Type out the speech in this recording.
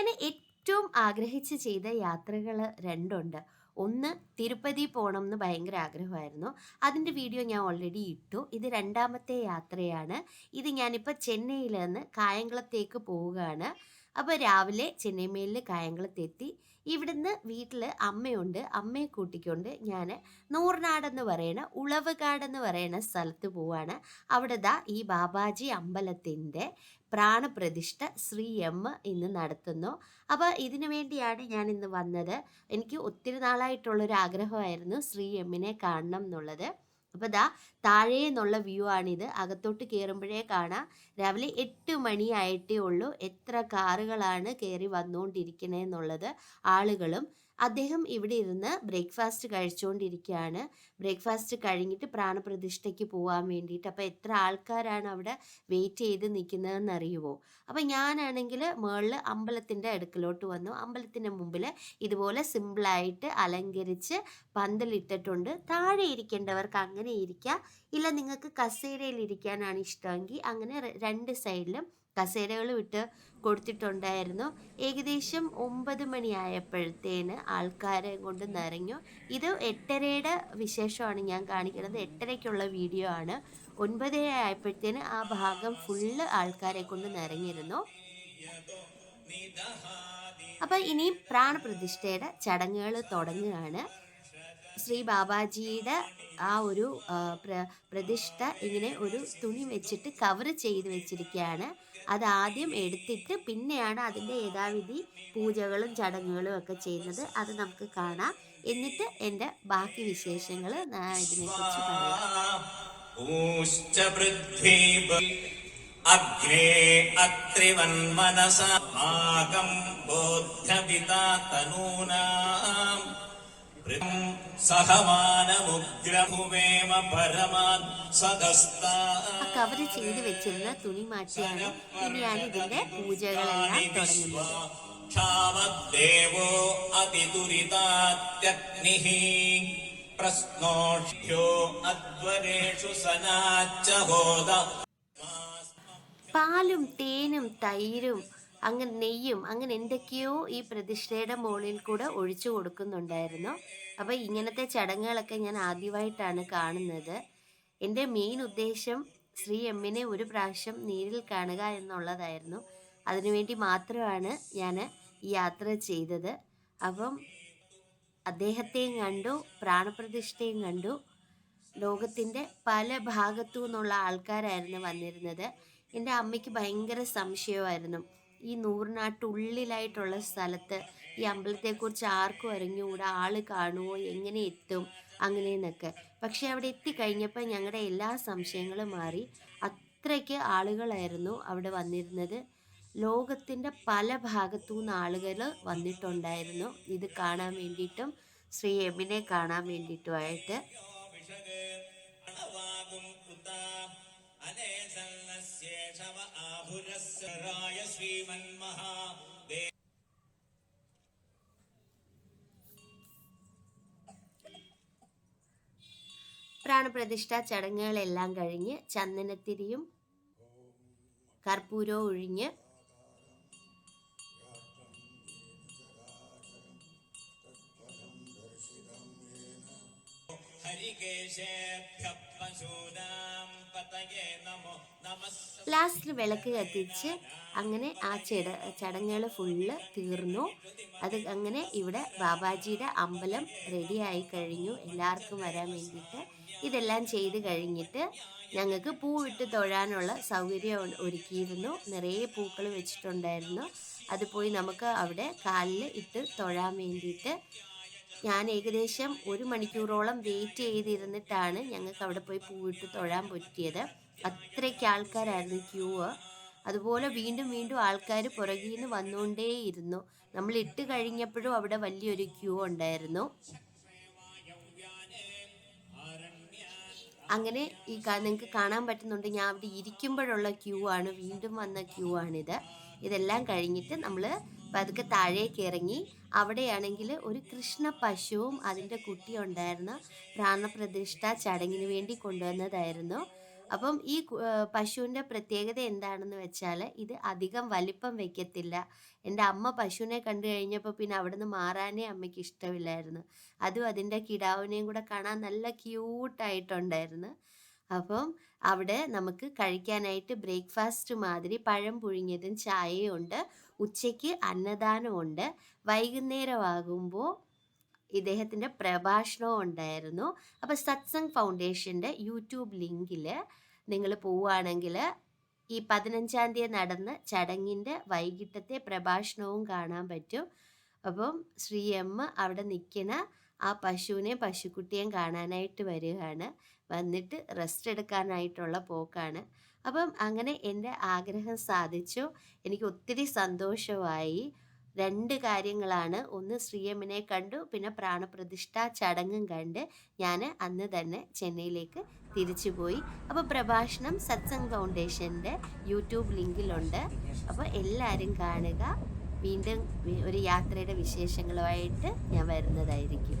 ഞാൻ ഏറ്റവും ആഗ്രഹിച്ച് ചെയ്ത യാത്രകൾ രണ്ടുണ്ട്. ഒന്ന് തിരുപ്പതി പോകണം എന്ന് ഭയങ്കര ആഗ്രഹമായിരുന്നു. അതിന്റെ വീഡിയോ ഞാൻ ഓൾറെഡി ഇട്ടു. ഇത് രണ്ടാമത്തെ യാത്രയാണ്. ഇത് ഞാനിപ്പോൾ ചെന്നൈയിൽ നിന്ന് കായംകുളത്തേക്ക് പോവുകയാണ്. അപ്പോൾ രാവിലെ ചെന്നൈമേലിൽ കായംകുളത്തെത്തി ഇവിടുന്ന് വീട്ടിൽ അമ്മയുണ്ട്. അമ്മയെ കൂട്ടിക്കൊണ്ട് ഞാൻ നൂറിനാടെന്ന് എന്ന് പറയുന്ന ഉളവുകാട് എന്ന് പറയുന്ന സ്ഥലത്ത് പോവാണ്. അവിടെ ദാ ഈ ബാബാജി അമ്പലത്തിന്റെ പ്രാണപ്രതിഷ്ഠ ശ്രീ എം ഇന്ന് നടത്തുന്നു. അപ്പോൾ ഇതിനു വേണ്ടിയാണ് ഞാൻ ഇന്ന് വന്നത്. എനിക്ക് ഒത്തിരി നാളായിട്ടുള്ളൊരു ആഗ്രഹമായിരുന്നു ശ്രീ എമ്മിനെ കാണണം എന്നുള്ളത്. അപ്പോൾ ദാ താഴെ നിന്നുള്ള വ്യൂ ആണിത്. അകത്തോട്ട് കയറുമ്പോഴേ കാണാം. രാവിലെ എട്ട് മണിയായിട്ടേ ഉള്ളൂ. എത്ര കാറുകളാണ് കയറി വന്നുകൊണ്ടിരിക്കണേന്നുള്ളത് ആളുകളും അദ്ദേഹം ഇവിടെ ഇരുന്ന് ബ്രേക്ക്ഫാസ്റ്റ് കഴിച്ചുകൊണ്ടിരിക്കുകയാണ് ബ്രേക്ക്ഫാസ്റ്റ് കഴിഞ്ഞിട്ട് പ്രാണപ്രതിഷ്ഠയ്ക്ക് പോകാൻ വേണ്ടിയിട്ട്. അപ്പോൾ എത്ര ആൾക്കാരാണ് അവിടെ വെയിറ്റ് ചെയ്ത് നിൽക്കുന്നതെന്ന് അറിയുമോ അപ്പോൾ ഞാനാണെങ്കിൽ മുകളിൽ അമ്പലത്തിന്റെ അടുക്കലോട്ട് വന്നു. അമ്പലത്തിന്റെ മുമ്പിൽ ഇതുപോലെ സിമ്പിളായിട്ട് അലങ്കരിച്ച് പന്തലിട്ടിട്ടുണ്ട്. താഴെ ഇരിക്കേണ്ടവർക്ക് അങ്ങനെ ഇരിക്കാം. ഇല്ല നിങ്ങൾക്ക് കസേരയിൽ ഇരിക്കാനാണ് ഇഷ്ടമെങ്കിൽ അങ്ങനെ രണ്ട് സൈഡിലും കസേരകൾ വിട്ട് കൊടുത്തിട്ടുണ്ടായിരുന്നു. ഏകദേശം ഒമ്പത് മണിയായപ്പോഴത്തേന് ആൾക്കാരെ കൊണ്ട് നിറഞ്ഞു. ഇത് എട്ടരയുടെ വിശേഷമാണ് ഞാൻ കാണിക്കുന്നത്. എട്ടരയ്ക്കുള്ള വീഡിയോ ആണ്. ഒൻപതര ആയപ്പോഴത്തേന് ആ ഭാഗം ഫുള്ള് ആൾക്കാരെ കൊണ്ട് നിറഞ്ഞിരുന്നു. അപ്പൊ ഇനി പ്രാണപ്രതിഷ്ഠയുടെ ചടങ്ങുകൾ തുടങ്ങുകയാണ്. ശ്രീ ബാബാജിയുടെ ആ ഒരു പ്രതിഷ്ഠ ഇങ്ങനെ ഒരു തുണി വെച്ചിട്ട് കവർ ചെയ്ത് വെച്ചിരിക്കുകയാണ്. അത് ആദ്യം എടുത്തിട്ട് പിന്നെയാണ് അതിന്റെ യഥാവിധി പൂജകളും ചടങ്ങുകളും ഒക്കെ ചെയ്യുന്നത്. അത് നമുക്ക് കാണാം. എന്നിട്ട് എന്റെ ബാക്കി വിശേഷങ്ങൾ ഇതിനെക്കുറിച്ച് പറയാം. കവർ ചെയ്ത് വെച്ചിരുന്ന തുണി മാറ്റിയാണ് ഇനിയാണ് ഇതിന്റെ പൂജകളെല്ലാം തുടങ്ങുന്നത്. ക്ഷാമദേവോ അതിദുരിതാത്യഗ്നിഃ. പ്രശ്നോഷ്യോ അധ്വരേഷു സനാച്ചഹോദ പാലും തേനും തൈരും അങ്ങനെ നെയ്യും അങ്ങനെ എന്തൊക്കെയോ ഈ പ്രതിഷ്ഠയുടെ മുകളിൽ കൂടെ ഒഴിച്ചു കൊടുക്കുന്നുണ്ടായിരുന്നു. അപ്പോൾ ഇങ്ങനത്തെ ചടങ്ങുകളൊക്കെ ഞാൻ ആദ്യമായിട്ടാണ് കാണുന്നത്. എന്റെ മെയിൻ ഉദ്ദേശം ശ്രീ എമ്മിനെ ഒരു പ്രാവശ്യം നേരിൽ കാണുക എന്നുള്ളതായിരുന്നു. അതിനുവേണ്ടി മാത്രമാണ് ഞാൻ യാത്ര ചെയ്തത്. അപ്പം അദ്ദേഹത്തെയും കണ്ടു പ്രാണപ്രതിഷ്ഠയും കണ്ടു. ലോകത്തിന്റെ പല ഭാഗത്തു നിന്നുള്ള ആൾക്കാരായിരുന്നു വന്നിരുന്നത്. എന്റെ അമ്മയ്ക്ക് ഭയങ്കര സംശയമായിരുന്നു. ഈ നൂറിനാട്ടുള്ളിലായിട്ടുള്ള സ്ഥലത്ത് ഈ അമ്പലത്തെക്കുറിച്ച് ആർക്കും അറിഞ്ഞുകൂടാ? ആൾ കാണുമോ എങ്ങനെ എത്തും? അങ്ങനെയെന്നൊക്കെ. പക്ഷെ അവിടെ എത്തിക്കഴിഞ്ഞപ്പോൾ ഞങ്ങളുടെ എല്ലാ സംശയങ്ങളും മാറി. അത്രയ്ക്ക് ആളുകളായിരുന്നു അവിടെ വന്നിരുന്നത്. ലോകത്തിന്റെ പല ഭാഗത്തു നിന്ന് ആളുകൾ വന്നിട്ടുണ്ടായിരുന്നു. ഇത് കാണാൻ വേണ്ടിയിട്ടും ശ്രീ എമ്മിനെ കാണാൻ വേണ്ടിയിട്ടുമായിട്ട്. പ്രാണപ്രതിഷ്ഠ ചടങ്ങുകളെല്ലാം കഴിഞ്ഞ് ചന്ദനത്തിരിയും കർപ്പൂരവും ഒഴിഞ്ഞ് ലാസ്റ്റിൽ വിളക്ക് കത്തിച്ച് അങ്ങനെ ആ ചെട ചടങ്ങുകൾ ഫുള്ള് തീർന്നു. അത് അങ്ങനെ ഇവിടെ ബാബാജിയുടെ അമ്പലം റെഡിയായി ആയി കഴിഞ്ഞു. എല്ലാവർക്കും വരാൻ വേണ്ടിയിട്ട് ഇതെല്ലാം ചെയ്ത് കഴിഞ്ഞിട്ട് ഞങ്ങൾക്ക് പൂവിട്ട് തൊഴാനുള്ള സൗകര്യം ഒരുക്കിയിരുന്നു. നിറയെ പൂക്കൾ വെച്ചിട്ടുണ്ടായിരുന്നു. അത് പോയി നമുക്ക് അവിടെ കാലിൽ ഇട്ട് തൊഴാൻ വേണ്ടിയിട്ട് ഞാൻ ഏകദേശം ഒരു മണിക്കൂറോളം വെയിറ്റ് ചെയ്തിരുന്നിട്ടാണ് ഞങ്ങൾക്ക് അവിടെ പോയി പൂവിട്ട് തൊഴാൻ പറ്റിയത്. അത്രയ്ക്ക് ആൾക്കാരായിരുന്നു ക്യൂ. അതുപോലെ വീണ്ടും വീണ്ടും ആൾക്കാർ പുറകിൽ നിന്ന് വന്നുകൊണ്ടേയിരുന്നു നമ്മൾ ഇട്ട് കഴിഞ്ഞപ്പോഴും അവിടെ വലിയൊരു ക്യൂ ഉണ്ടായിരുന്നു. അങ്ങനെ ഈ നിങ്ങൾക്ക് കാണാൻ പറ്റുന്നുണ്ട്. ഞാൻ അവിടെ ഇരിക്കുമ്പോഴുള്ള ക്യൂ ആണ് വീണ്ടും വന്ന ക്യൂ ആണിത്. ഇതെല്ലാം കഴിഞ്ഞിട്ട് നമ്മൾ പതുക്കെ താഴേക്ക് ഇറങ്ങി അവിടെയാണെങ്കിൽ ഒരു കൃഷ്ണ പശുവും അതിന്റെ കുട്ടിയും ഉണ്ടായിരുന്നു പ്രാണപ്രതിഷ്ഠ ചടങ്ങിന് വേണ്ടി കൊണ്ടുവന്നതായിരുന്നു അപ്പം ഈ പശുവിന്റെ പ്രത്യേകത എന്താണെന്ന് വെച്ചാൽ ഇത് അധികം വലിപ്പം വെക്കത്തില്ല. എന്റെ അമ്മ പശുവിനെ കണ്ടു കഴിഞ്ഞപ്പോൾ പിന്നെ അവിടുന്ന് മാറാനേ അമ്മയ്ക്ക് ഇഷ്ടമില്ലായിരുന്നു. അതും അതിന്റെ കിടാവിനെയും കൂടെ കാണാൻ നല്ല ക്യൂട്ടായിട്ടുണ്ടായിരുന്നു. അപ്പം അവിടെ നമുക്ക് കഴിക്കാനായിട്ട് ബ്രേക്ക്ഫാസ്റ്റ് മാതിരി പഴം പുഴുങ്ങിയതും ചായയും ഉണ്ട്. ഉച്ചയ്ക്ക് അന്നദാനമുണ്ട്. വൈകുന്നേരമാകുമ്പോൾ ഇദ്ദേഹത്തിന്റെ പ്രഭാഷണവും ഉണ്ടായിരുന്നു. അപ്പോൾ സത്സംഗ് ഫൗണ്ടേഷന്റെ യൂട്യൂബ് ലിങ്കിൽ നിങ്ങൾ പോവുകയാണെങ്കിൽ ഈ 15-ാം തീയതി നടന്ന ചടങ്ങിന്റെ വൈകിട്ടത്തെ പ്രഭാഷണവും കാണാൻ പറ്റും. അപ്പം ശ്രീ എം അവിടെ നിൽക്കണ ആ പശുവിനെയും പശുക്കുട്ടിയെയും കാണാനായിട്ട് വരികയാണ്. വന്നിട്ട് റെസ്റ്റ് എടുക്കാനായിട്ടുള്ള പോക്കാണ്. അപ്പം അങ്ങനെ എന്റെ ആഗ്രഹം സാധിച്ചു. എനിക്ക് ഒത്തിരി സന്തോഷമായി. രണ്ട് കാര്യങ്ങളാണ്. ഒന്ന് ശ്രീ എമ്മിനെ കണ്ടു. പിന്നെ പ്രാണപ്രതിഷ്ഠാ ചടങ്ങും കണ്ട് ഞാൻ അന്ന് തന്നെ ചെന്നൈയിലേക്ക് തിരിച്ചുപോയി. അപ്പോൾ പ്രഭാഷണം സത്സംഗ് ഫൗണ്ടേഷന്റെ യൂട്യൂബ് ലിങ്കിലുണ്ട്. അപ്പോൾ എല്ലാവരും കാണുക. വീണ്ടും ഒരു യാത്രയുടെ വിശേഷങ്ങളുമായിട്ട് ഞാൻ വരുന്നതായിരിക്കും.